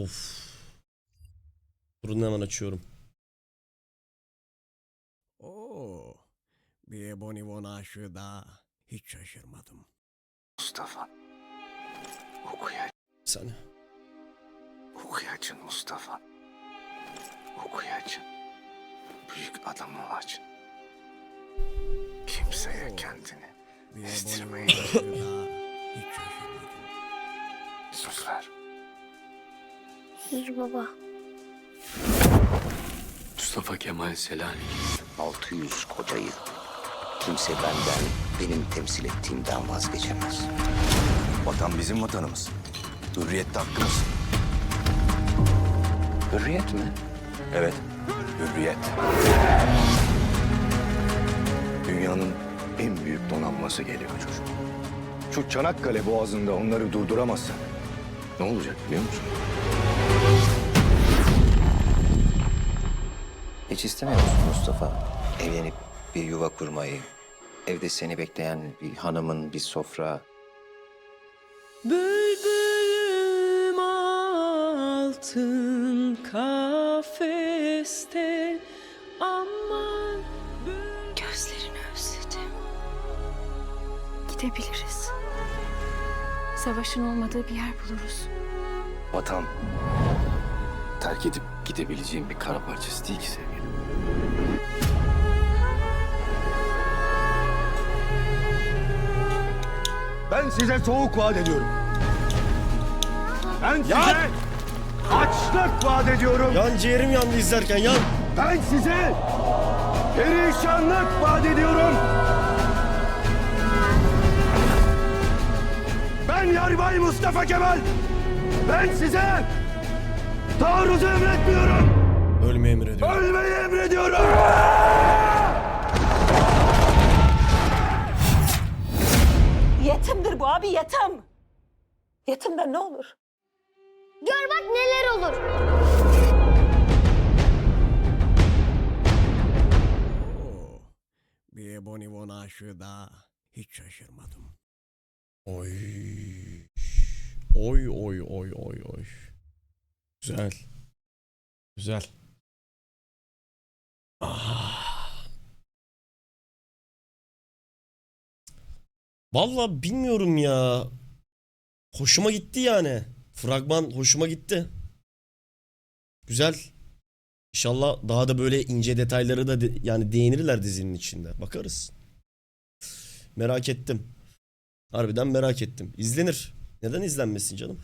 Of. Durun hemen açıyorum. Oo, bir Ebonivon aşığı daha. Hiç şaşırmadım. Mustafa. Okuya, Bir saniye. okuyacın Mustafa. Okuyacın. Büyük adam olacın. Kimseye kendini Bir Ebonivon Estirmeyin. aşığı daha. Hiç şaşırmadım. söz ver. Sus baba. Mustafa Kemal Selani. 600 kocayı kimse benden, benim temsil ettiğimden vazgeçemez. Vatan bizim vatanımız. Hürriyette hakkımız. Hürriyet mi? Evet, hürriyet. Dünyanın en büyük donanması geliyor çocuk. Şu Çanakkale boğazında onları durduramazsak ne olacak biliyor musun? Hiç istemiyor musun Mustafa? Evlenip bir yuva kurmayı, evde seni bekleyen bir hanımın bir sofra. Bülbülüm altın kafeste aman Gözlerini özledim. Gidebiliriz. Savaşın olmadığı bir yer buluruz. Vatan Terk edip gidebileceğim bir kara parçası değil ki sevgilim. Ben size soğuk vaat ediyorum. Ben size açlık vaat ediyorum. Yan ciğerim yandı izlerken yan. Ben size perişanlık vaat ediyorum. Ben Yarbay Mustafa Kemal. Ben size taarruzu emretmiyorum. Ölmeyi emrediyorum. Ölmeyi emrediyorum. Yetimdir bu abi yetim. Yetimden ne olur? Gör bak neler olur. Oo, bir Ebonivon aşığı daha. Hiç şaşırmadım. Oy. Oy oy oy oy oy. Güzel. Güzel. Ah. Vallahi bilmiyorum ya. Hoşuma gitti yani. Fragman hoşuma gitti. Güzel. İnşallah daha da böyle ince detayları da de- yani değinirler dizinin içinde. Bakarız. Merak ettim. Harbiden merak ettim. İzlenir. Neden izlenmesin canım?